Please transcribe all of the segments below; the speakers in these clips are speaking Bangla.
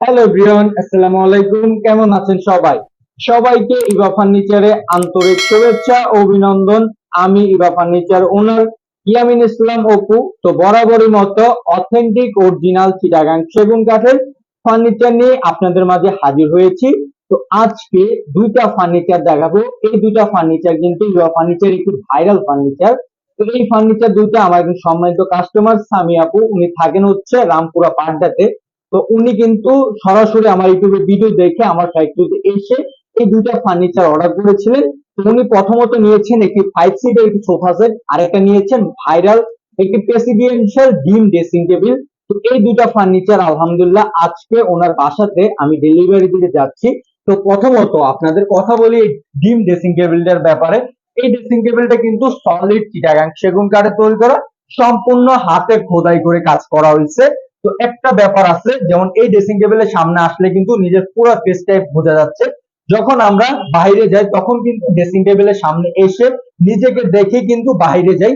হ্যালো এভরিওয়ান আসসালামু আলাইকুম কেমন আছেন সবাই? সবাইকে ইভা ফার্নিচারে আন্তরিক শুভেচ্ছা ও অভিনন্দন। আমি Eva furniture owner Yamin Islam Apu তো বরাবরই মতো অথেন্টিক অরিজিনাল চিটাগাং সেগুন কাঠের ফার্নিচার নিয়ে আপনাদের মাঝে হাজির হয়েছি। তো আজকে দুইটা ফার্নিচার দেখাবো। এই দুইটা ফার্নিচার কিন্তু ইভা ফার্নিচার একটি ভাইরাল ফার্নিচার তো এই ফার্নিচার দুইটা আমার একজন সম্মানিত কাস্টমার সামি আপু। উনি থাকেন হচ্ছে রামপুরা পাড্ডাতে। তো উনি কিন্তু সরাসরি আমার ইউটিউবে ভিডিও দেখে আমার ফ্যাক্টরিতে এসে এই দুইটা ফার্নিচার অর্ডার করেছিলেন। উনি প্রথমত নিয়েছেন একটি ফাইভ সিটের একটি সোফা সেট আর একটা নিয়েছেন ভাইরাল একটি প্রেসিডেন্সিয়াল ডিম ড্রেসিং টেবিল তো এই দুইটা ফার্নিচার আলহামদুলিল্লাহ আজকে ওনার বাসাতে আমি ডেলিভারি দিতে যাচ্ছি। তো প্রথমত আপনাদের কথা বলি ডিম ড্রেসিং টেবিলটার ব্যাপারে। এই ড্রেসিং টেবিলটা কিন্তু সলিড চিটাগাং সেগুন কাঠে তৈরি করা, সম্পূর্ণ হাতে খোদাই করে কাজ করা হয়েছে। তো একটা ব্যাপার আছে, যেমন এই ড্রেসিং টেবিলের সামনে আসলে কিন্তু নিজের পুরো ফেসটাই বোঝা যাচ্ছে। যখন আমরা বাইরে যাই, তখন কিন্তু ড্রেসিং টেবিলের সামনে এসে নিজেকে দেখে কিন্তু বাইরে যাই।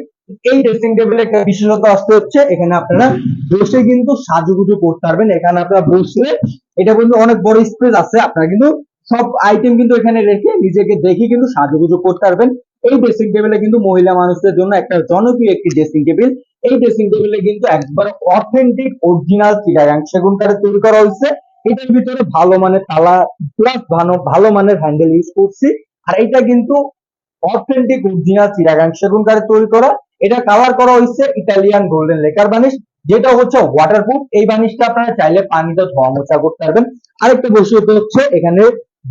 এই ড্রেসিং টেবিলে একটা বিশেষত আসতে হচ্ছে, এখানে আপনারা বসে কিন্তু সাজুগুজু করতে পারবেন। এখানে আপনারা বসলে এটা কিন্তু অনেক বড় স্পেস আছে, আপনারা কিন্তু সব আইটেম কিন্তু এখানে রেখে নিজেকে দেখে কিন্তু সাজুগুজু করতে পারবেন। এই ড্রেসিং টেবিলে কিন্তু মহিলা মানুষদের জন্য একটা জনপ্রিয় একটি ড্রেসিং টেবিল এই ড্রেসিং টেবিলে কিন্তু একবার অথেন্টিক অরিজিনাল চিটাগাং সেগুন কাঠে তৈরি করা হয়েছে। এটার ভিতরে ভালো মানের তালা প্লাস ভালো ভালো মানের হ্যান্ডেল ইউজ করছি। আর এটা কিন্তু অথেন্টিক অরিজিনাল চিটাগাং সেগুন কাঠে তৈরি করা। এটা কালার করা হয়েছে ইটালিয়ান গোল্ডেন লেকার বানিশ, যেটা হচ্ছে ওয়াটারপ্রুফ এই বানিশটা আপনারা চাইলে পানিতে ধোয়া মোছা করতে পারবেন। আরেকটা বৈশিষ্ট্য হচ্ছে এখানে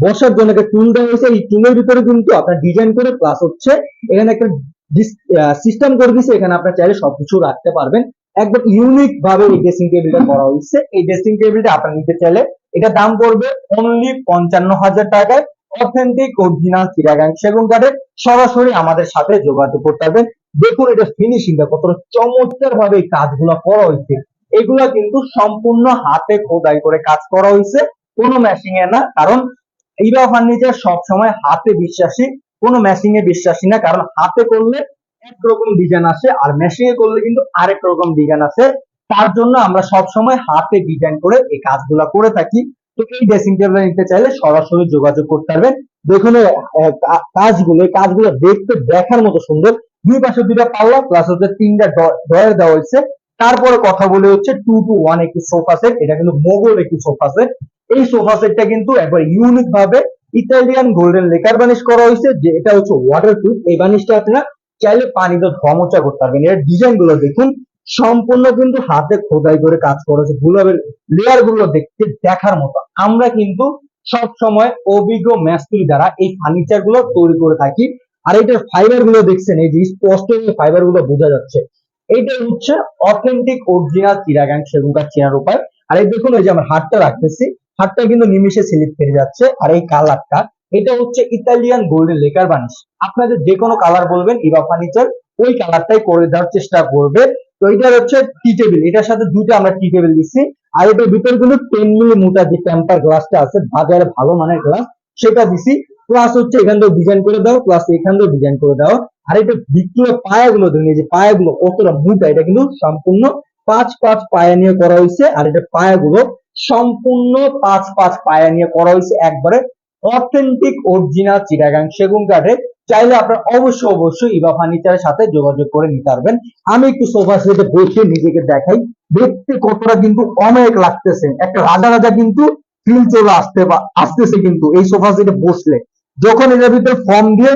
বসার জন্য একটা টুল দেওয়া হয়েছে। এই টুলের ভিতরে কিন্তু আপনার ডিজাইন করে প্লাস হচ্ছে। এখানে একটা সিস্টেম করে দিয়েছে এখানে আপনার চাইলে সবকিছু রাখতে পারবেন। একদম ইউনিক ভাবে এই ড্রেসিং টেবিলটা করা হয়েছে। এই ড্রেসিং টেবিলটা আপনার নিতে চাইলে এটা দাম পড়বে অনলি পঞ্চান্ন হাজার টাকায়। অথেন্টিক অরিজিনাল চিরাগাং সেগুন কাঠের সরাসরি আমাদের সাথে যোগাযোগ করতে পারবেন। দেখুন, এটা ফিনিশিংটা কতটা চমৎকার ভাবে এই কাজগুলো করা হয়েছে। এগুলা কিন্তু সম্পূর্ণ হাতে খোদাই করে কাজ করা হয়েছে। কোনো ম্যাশিং এ না, কারণ ইরা ফার্নিচার সবসময় হাতে বিশ্বাসী। কোনো ম্যাশিং এ বিশ্বাসী না, কারণ হাতে করলে একরকম ডিজাইন আসে আর মেশিং এ করলে কিন্তু আরেক রকম ডিজাইন আসে। তার জন্য আমরা সব সময় হাতে ডিজাইন করে এই কাজগুলো করে থাকি। তো এই ড্রেসিং টেবিল নিতে চাইলে সরাসরি যোগাযোগ করতে পারবেন। দেখুন কাজগুলো, এই কাজগুলো দেখতে, দেখার মতো সুন্দর। দুই পাশে দুইটা পাল্লা প্লাস হচ্ছে তিনটা ড্রয়ার দেওয়া হয়েছে। তারপরে কথা বলে হচ্ছে টু টু ওয়ান একটি সোফা সেট এটা কিন্তু মোগল একটি সোফা সেট এই সোফা সেটটা কিন্তু একবার ইউনিক ভাবে ইতালিয়ান গোল্ডেন লেকার বানিশ করা হয়েছে, যে এটা হচ্ছে ওয়াটারপ্রুফ এই বানিশটা আপনারা চাইলে পানিতে ধোয়া মোছা করতে পারবেন। এর ডিজাইনগুলো দেখুন। সম্পূর্ণ কিন্তু হাতে খোদাই করে কাজ করা হয়েছে। গুলাবের লেয়ারগুলো দেখতে দেখার মতো। আমরা কিন্তু সব সময় অভিজ্ঞ ম্যাস্ত্রি দ্বারা এই ফার্নিচারগুলো তৈরি করে থাকি, আর এটার ফাইবারগুলো দেখছেন, এই যে স্পষ্ট ফাইবারগুলো বোঝা যাচ্ছে। এইটা হচ্ছে অথেন্টিক অরিজিনাল চিরাগাং সেগুন কাঠ চেনার উপায়। আর এই দেখুন, এই যে আমরা হাতটা রাখতেছি। হাতটা কিন্তু নিমিশে স্লিপ ফেরে যাচ্ছে। আর এই কালারটা এটা হচ্ছে ইতালিয়ান গোল্ডেন লেকার বানিশ আপনাদের যে কোনো কালার বলবেন ইভা ফার্নিচার ওই কালারটাই করে দেওয়ার চেষ্টা করবে। তো এটা হচ্ছে টি টেবিল এটার সাথে দুটো আমরা টি টেবিল দিচ্ছি। আর এটার ভিতরে কিন্তু টেন মিলি মোটা যে টেম্পার গ্লাসটা আছে, বাজারে ভালো মানের গ্লাস সেটা দিছি প্লাস হচ্ছে এখান থেকে ডিজাইন করে দাও প্লাস এখান থেকে ডিজাইন করে দাও। আর এটা ভিতরে পায়াগুলো দেখুন যে পায়াগুলো কতটা মোটা, এটা কিন্তু সম্পূর্ণ পাঁচ পাঁচ পায়া নিয়ে করা হয়েছে। আর এটা পায়াগুলো সম্পূর্ণ পাঁচ পাঁচ পায়া নিয়ে করা হয়েছে একবারে অথেন্টিক অরিজিনাল চিটাগাং সেগুন কাঠে। চাইলে আপনার অবশ্যই অবশ্যই ইভা ফার্নিচারের সাথে যোগাযোগ করে নিতে পারবেন। আমি একটু সোফা সেটে বসে নিজেকে দেখাই। দেখতে কতটা কিন্তু অনেক লাগতেছে। একটা রাজা রাজা কিন্তু ফিল চলে আসতে আসতেছে কিন্তু এই সোফা সেটে বসলে। যখন এটার ভিতরে ফর্ম দিয়ে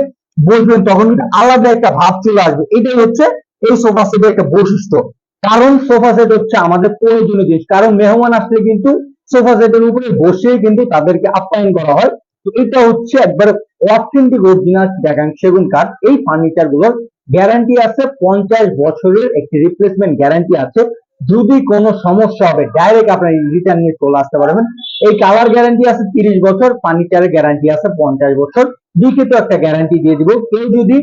বসবেন, তখন কিন্তু আলাদা একটা ভাব চলে আসবে। এটাই হচ্ছে এই সোফা সেটের একটা বৈশিষ্ট্য। কারণ সোফা সেট হচ্ছে আমাদের প্রয়োজনীয় জিনিস। কারণ মেহমান আসলে কিন্তু সোফা সেটের উপরে বসে কিন্তু তাদেরকে আপ্যায়ন করা হয়। তো এটা হচ্ছে একবার অথেন্টিক অরিজিনাল চিটাগাং সেগুন কাঠ। এই ফার্নিচারগুলোর গ্যারান্টি আছে, পঞ্চাশ বছরের একটি রিপ্লেসমেন্ট গ্যারান্টি আছে। যদি কোনো সমস্যা হবে ডাইরেক্ট আপনার রিটার্ন নিয়ে চলে আসতে পারবেন। এই কালার গ্যারান্টি আছে তিরিশ বছর ফার্নিচারের গ্যারান্টি আছে পঞ্চাশ বছর। লিখিত একটা গ্যারান্টি দিয়ে দিব। কেউ যদি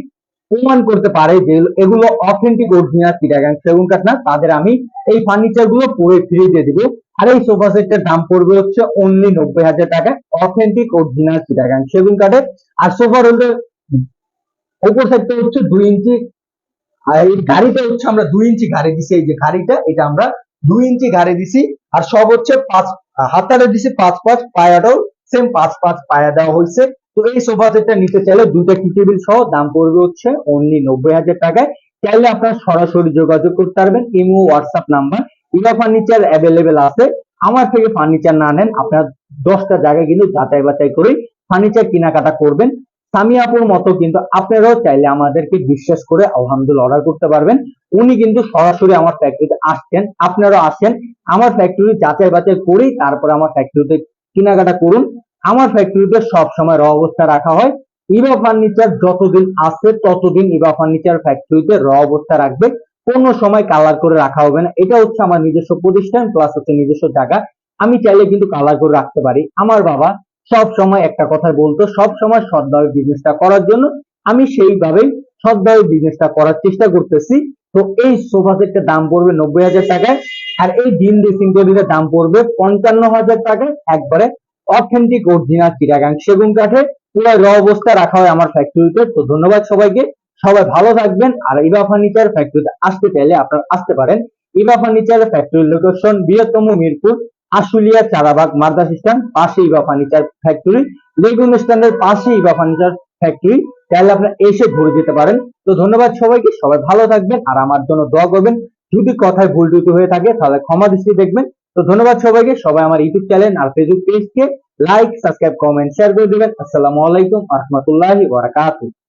প্রমাণ করতে পারে যে এগুলো অথেন্টিক অরিজিনাল চিটাগাং সেগুন কাঠ না, তাদের আমি এই ফার্নিচারগুলো পুরো ফ্রি দিয়ে দিব। আর এই সোফা সেটের দাম পড়বে হচ্ছে অনলি নব্বই হাজার টাকা অথেন্টিক অরিজিনাল চিটাগাং সেগুন কাঠের আর সোফা রোলের উপর সাইডটা হচ্ছে দুই ইঞ্চি, আর এই গাড়িটা হচ্ছে আমরা দুই ইঞ্চি গাড়ি দিছি, এই যে গাড়িটা, এটা আমরা দুই ইঞ্চি গাড়ি দিছি। আর সব হচ্ছে পাঁচ, হাতারে দিছি পাঁচ পাঁচ পায়াটাও সেম পাঁচ পাঁচ পায়া দেওয়া হয়েছে। তো এই সোফা সেটটা নিতে চাইলে দুইটা টি টেবিল সহ দাম পড়বে হচ্ছে অনলি নব্বই হাজার টাকায়। চাইলে আপনারা সরাসরি যোগাযোগ করতে পারবেন। Imo WhatsApp number Eva furniture available আছে। আমার থেকে ফার্নিচার না নেন, আপনার দশটা জায়গায় কিন্তু যাচাই বাছাই করেই ফার্নিচার কেনাকাটা করবেন। সামিয়াপুর মতো কিন্তু আপনারাও চাইলে আমাদেরকে বিশ্বাস করে আলহামদুলিল্লাহ অর্ডার করতে পারবেন। উনি কিন্তু সরাসরি আমার ফ্যাক্টরিতে আসছেন, আপনারাও আসেন। আমার ফ্যাক্টরি যাচাই বাছাই করেই তারপর আমার ফ্যাক্টরিতে কেনাকাটা করুন। আমার ফ্যাক্টরিতে সব সময় র অবস্থা রাখা হয়। ইভা ফার্নিচার যতদিন আছে, ততদিন ইভা ফার্নিচার ফ্যাক্টরিতে র অবস্থা রাখবে। কোনো সময় কালার করে রাখা হবে না। এটা হচ্ছে আমার নিজস্ব প্রতিষ্ঠান প্লাস হচ্ছে নিজস্ব জায়গা। আমি চাইলে কিন্তু কালার করে রাখতে পারি। আমার বাবা সব সময় একটা কথা বলতো সব সময় সৎভাবে বিজনেসটা করার জন্য। আমি সেইভাবেই সৎভাবে বিজনেসটা করার চেষ্টা করতেছি। তো এই সোফা সেটটার দাম পড়বে নব্বই হাজার টাকায়। আর এই ডিম ড্রেসিং টেবিলের দাম পড়বে পঞ্চান্ন হাজার টাকায়। একবারে অথেন্টিক অরিজিনাল চিরাগাং সেগুন কাঠে পুরো র অবস্থা রাখা হয় আমার ফ্যাক্টরিতে তো ধন্যবাদ সবাইকে। সবাই ভালো থাকবেন। আর ইভা ফার্নিচার ফ্যাক্টরিতে আসতে চাইলে আপনারা আসতে পারেন। ইভা ফার্নিচার ফ্যাক্টরির লোকেশন বৃহত্তম মিরপুর, আশুলিয়া, চারাবাগ, মাদ্রাস স্ট্যান্ড পাশে ইভা ফার্নিচার ফ্যাক্টরি লেগুন স্ট্যান্ডের পাশে ইভা ফার্নিচার ফ্যাক্টরি তাহলে আপনারা এসে ঘুরে যেতে পারেন। তো ধন্যবাদ সবাইকে। সবাই ভালো থাকবেন। আর আমার জন্য দোয়া করবেন। যদি কথায় ভুল হয়ে থাকে, তাহলে ক্ষমা দৃষ্টি দেখবেন। তো ধন্যবাদ সবাইকে। সবাই আমার ইউটিউব চ্যানেল আর ফেসবুক পেজকে লাইক সাবস্ক্রাইব কমেন্ট শেয়ার করে দেবেন। আসসালামু আলাইকুম রহমতুল্লাহি বারাকাতুহু।